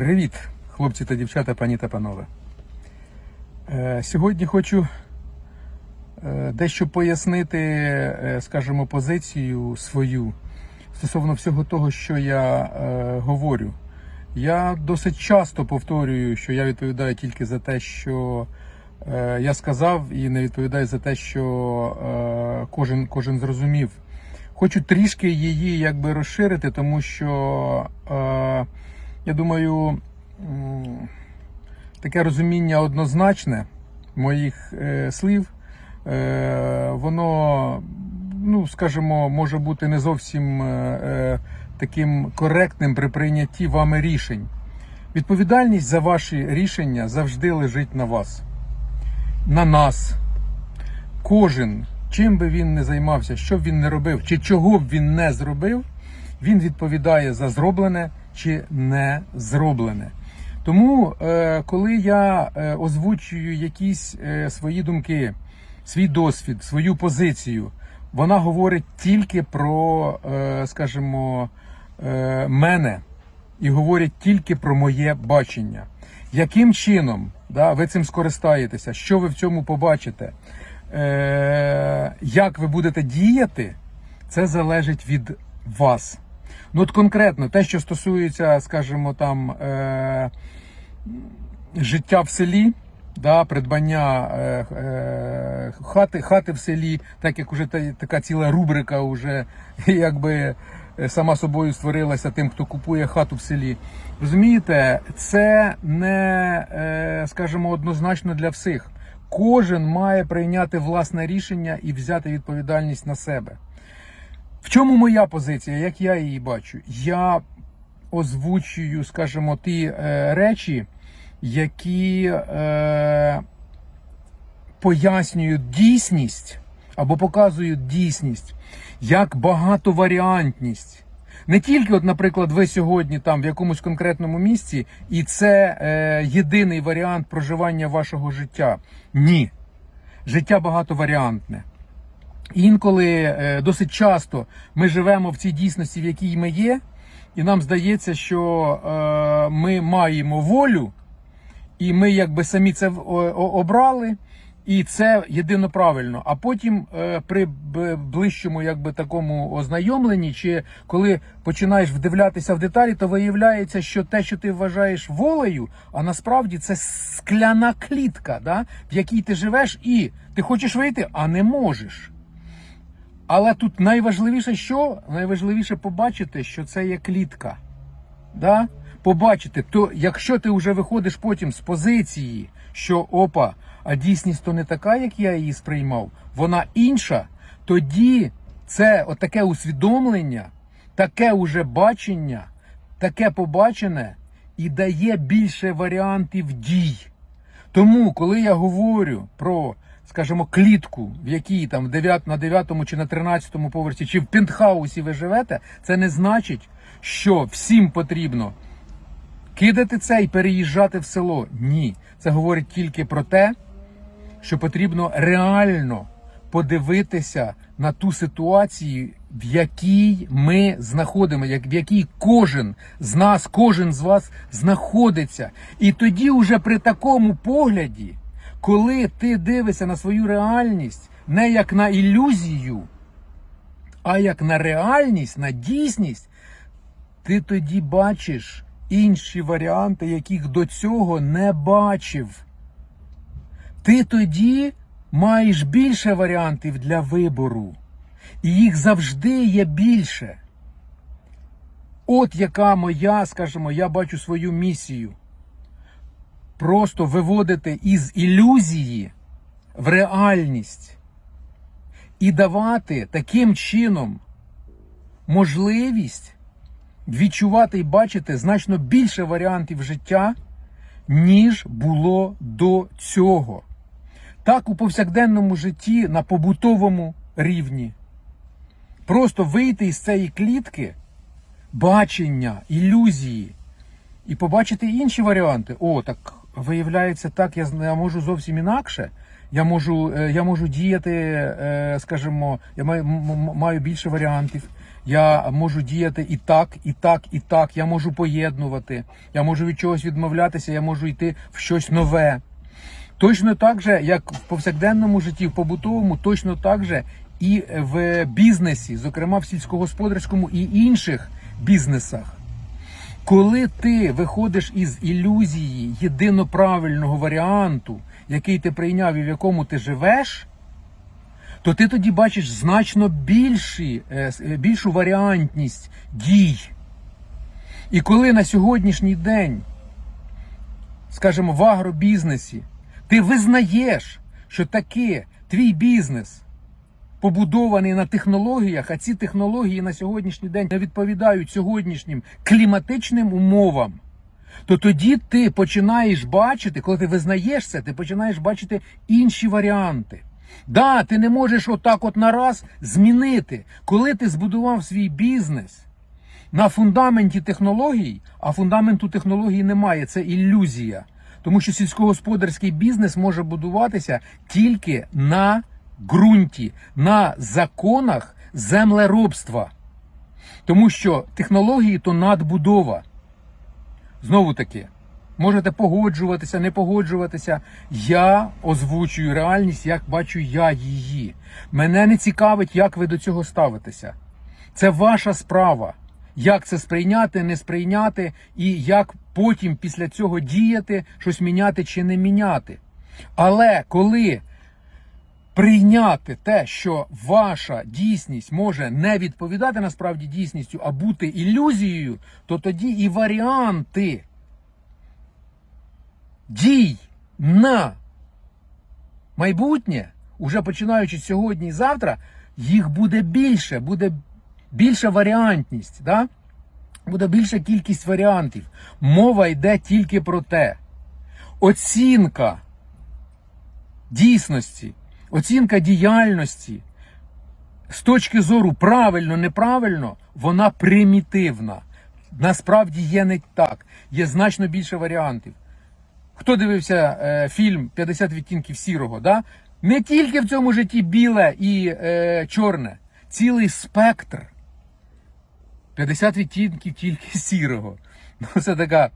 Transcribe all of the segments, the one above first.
Привіт, хлопці та дівчата, пані та панове. Е, Сьогодні хочу е, дещо пояснити, е, скажімо, позицію свою стосовно всього того, що я говорю. Я досить часто повторюю, що я відповідаю тільки за те, що я сказав, і не відповідаю за те, що кожен, кожен зрозумів. Хочу трішки її якби розширити, тому що я думаю, таке розуміння однозначне моїх е, слів, е, воно, ну скажімо, може бути не зовсім е, таким коректним при прийнятті вами рішень. Відповідальність за ваші рішення завжди лежить на вас, на нас. Кожен, чим би він не займався, що б він не робив, чи чого б він не зробив, він відповідає за зроблене чи не зроблене. Тому, е, коли я е, озвучую якісь е, свої думки, свій досвід, свою позицію, вона говорить тільки про, скажімо, мене і говорять тільки про моє бачення. Яким чином да, ви цим скористаєтеся? Що ви в цьому побачите? Е, як ви будете діяти, це залежить від вас. Ну, от конкретно те, що стосується, скажімо, там е, життя в селі, да, придбання е, е, хати, хати в селі, так як уже та, така ціла рубрика вже якби е, сама собою створилася тим, хто купує хату в селі. Розумієте, це не, е, скажімо, однозначно для всіх. Кожен має прийняти власне рішення і взяти відповідальність на себе. В чому моя позиція, як я її бачу? Я озвучую, скажімо, ті е, речі, які е, пояснюють дійсність або показують дійсність як багатоваріантність. Не тільки, от, наприклад, ви сьогодні там в якомусь конкретному місці, і це е, єдиний варіант проживання вашого життя. Ні. Життя багатоваріантне. Інколи е, досить часто ми живемо в цій дійсності, в якій ми є, і нам здається, що е, ми маємо волю, і ми якби самі це обрали, і це єдино правильно. А потім е, при ближчому якби такому ознайомленні, чи коли починаєш вдивлятися в деталі, то виявляється, що те, що ти вважаєш волею, а насправді це скляна клітка, да, в якій ти живеш, і ти хочеш вийти, а не можеш. Але тут найважливіше що? Найважливіше побачити, що це є клітка. Да? Побачити, то якщо ти вже виходиш потім з позиції, що опа, а дійсність то не така, як я її сприймав, вона інша, тоді це отаке усвідомлення, таке уже бачення, таке побачене і дає більше варіантів дій. Тому, коли я говорю про, скажімо, клітку, в якій там в 9, на 9 чи на 13 поверсі, чи в пентхаусі ви живете, це не значить, що всім потрібно кидати це і переїжджати в село. Ні. Це говорить тільки про те, що потрібно реально подивитися на ту ситуацію, в якій ми знаходимо, як в якій кожен з нас, кожен з вас знаходиться. І тоді, уже при такому погляді, коли ти дивишся на свою реальність не як на ілюзію, а як на реальність, на дійсність, ти тоді бачиш інші варіанти, яких до цього не бачив. Ти тоді маєш більше варіантів для вибору. І їх завжди є більше. От яка моя, скажімо, я бачу свою місію. Просто виводити із ілюзії в реальність і давати таким чином можливість відчувати і бачити значно більше варіантів життя, ніж було до цього. Так у повсякденному житті на побутовому рівні. Просто вийти із цієї клітки бачення, ілюзії і побачити інші варіанти. О, так виявляється, так я, я можу зовсім інакше. Я можу, е, я можу діяти, е, скажімо, я маю, маю більше варіантів. Я можу діяти і так, і так, і так. Я можу поєднувати. Я можу від чогось відмовлятися, я можу йти в щось нове. Точно так же, як в повсякденному житті, в побутовому, точно так же і в бізнесі, зокрема в сільськогосподарському і інших бізнесах. Коли ти виходиш із ілюзії єдино правильного варіанту, який ти прийняв і в якому ти живеш, то ти тоді бачиш значно більші, е, е, більшу варіантність дій. І коли на сьогоднішній день, скажімо, в агробізнесі, ти визнаєш, що таки твій бізнес побудований на технологіях, а ці технології на сьогоднішній день не відповідають сьогоднішнім кліматичним умовам, то тоді ти починаєш бачити, коли ти визнаєш це, ти починаєш бачити інші варіанти. Да, ти не можеш отак от нараз змінити, коли ти збудував свій бізнес на фундаменті технологій, а фундаменту технологій немає, це ілюзія. Тому що сільськогосподарський бізнес може будуватися тільки на ґрунті, на законах землеробства. Тому що технології то надбудова. Знову таки, можете погоджуватися, не погоджуватися. Я озвучую реальність, як бачу я її. Мене не цікавить, як ви до цього ставитеся. Це ваша справа. Як це сприйняти, не сприйняти, і як потім після цього діяти, щось міняти чи не міняти. Але коли прийняти те, що ваша дійсність може не відповідати насправді дійсністю, а бути ілюзією, то тоді і варіанти дій на майбутнє, уже починаючи сьогодні і завтра, їх буде більше, буде більша варіантність, да? буде більша кількість варіантів. Мова йде тільки про те. Оцінка дійсності, оцінка діяльності з точки зору правильно, неправильно, вона примітивна. Насправді є не так. Є значно більше варіантів. Хто дивився е, фільм 50 відтінків сірого? Да? Не тільки в цьому житті біле і е, чорне, цілий спектр. 50 відтінків тільки сірого. Ну, це така,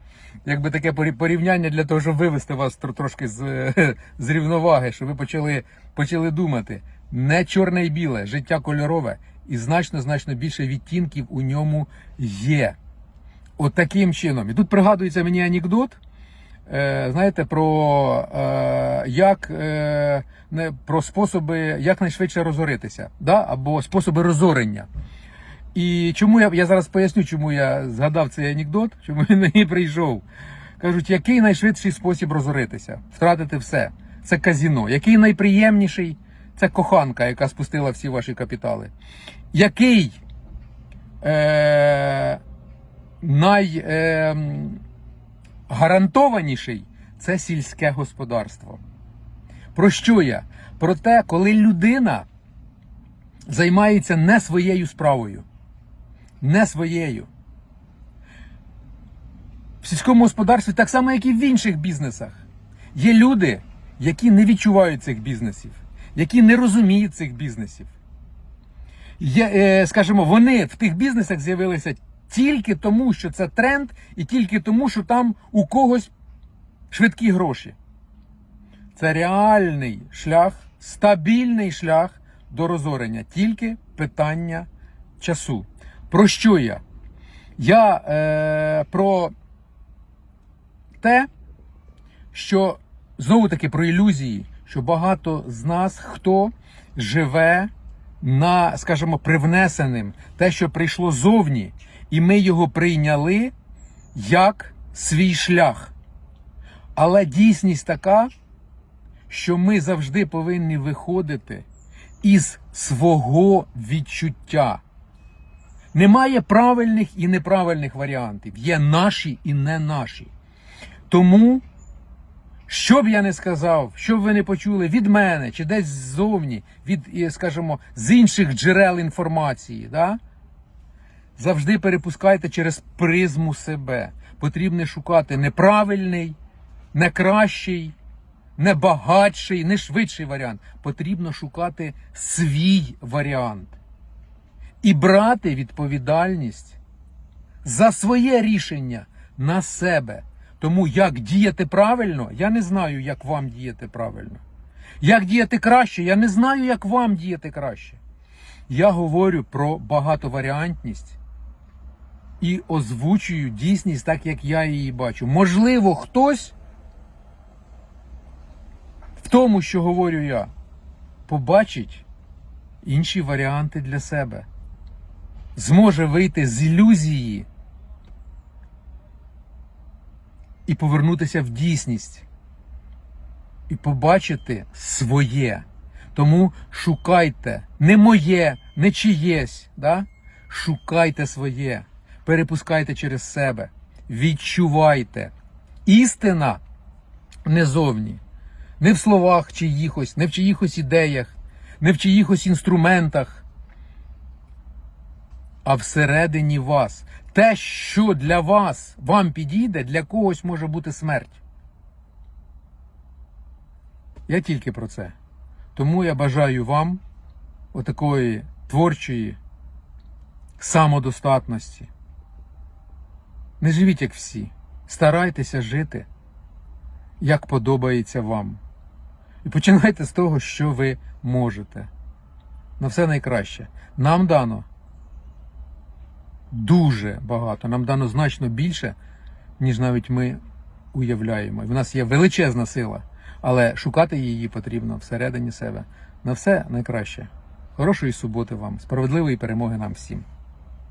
якби таке порівняння для того, щоб вивести вас трошки з, з рівноваги, щоб ви почали, почали думати. Не чорне і біле, життя кольорове, і значно, значно більше відтінків у ньому є. От таким чином. І тут пригадується мені анекдот. Е, знаєте, про е, як е, про способи якнайшвидше розоритися, да? або способи розорення. І чому я, я зараз поясню, чому я згадав цей анекдот, чому він мені прийшов. Кажуть, який найшвидший спосіб розоритися? Втратити все. Це казіно. Який найприємніший? Це коханка, яка спустила всі ваші капітали. Який е, най, е, це сільське господарство. Про що я? Про те, коли людина займається не своєю справою. Не своєю. В сільському господарстві, так само, як і в інших бізнесах, є люди, які не відчувають цих бізнесів, які не розуміють цих бізнесів. Є, е, скажімо, вони в тих бізнесах з'явилися тільки тому, що це тренд, і тільки тому, що там у когось швидкі гроші. Це реальний шлях, стабільний шлях до розорення, тільки питання часу. Про що я? Я е, про те, що знову таки про ілюзії, що багато з нас хто живе на, скажімо, привнесеним, те, що прийшло зовні, і ми його прийняли як свій шлях. Але дійсність така, що ми завжди повинні виходити із свого відчуття. Немає правильних і неправильних варіантів. Є наші і не наші. Тому, що б я не сказав, що б ви не почули від мене чи десь ззовні, від, е, скажімо, з інших джерел інформації, да? завжди перепускайте через призму себе. Потрібно шукати неправильний, не кращий, не багатший, не швидший варіант. Потрібно шукати свій варіант. І брати відповідальність за своє рішення на себе. Тому як діяти правильно, я не знаю, як вам діяти правильно. Як діяти краще, я не знаю, як вам діяти краще. Я говорю про багатоваріантність і озвучую дійсність так, як я її бачу. Можливо, хтось в тому, що говорю я, побачить інші варіанти для себе. Зможе вийти з ілюзії і повернутися в дійсність. І побачити своє. Тому шукайте не моє, не чиєсь. Да? Шукайте своє, перепускайте через себе, відчувайте. Істина не зовні, не в словах чиїхось, не в чиїхось ідеях, не в чиїхось інструментах, а всередині вас. Те, що для вас вам підійде, для когось може бути смерть. Я тільки про це. Тому я бажаю вам отакої творчої самодостатності. Не живіть як всі. Старайтеся жити, як подобається вам. І починайте з того, що ви можете. На все найкраще. Нам дано дуже багато. Нам дано значно більше, ніж навіть ми уявляємо. В нас є величезна сила, але шукати її потрібно всередині себе. На все найкраще. Хорошої суботи вам, справедливої перемоги нам всім.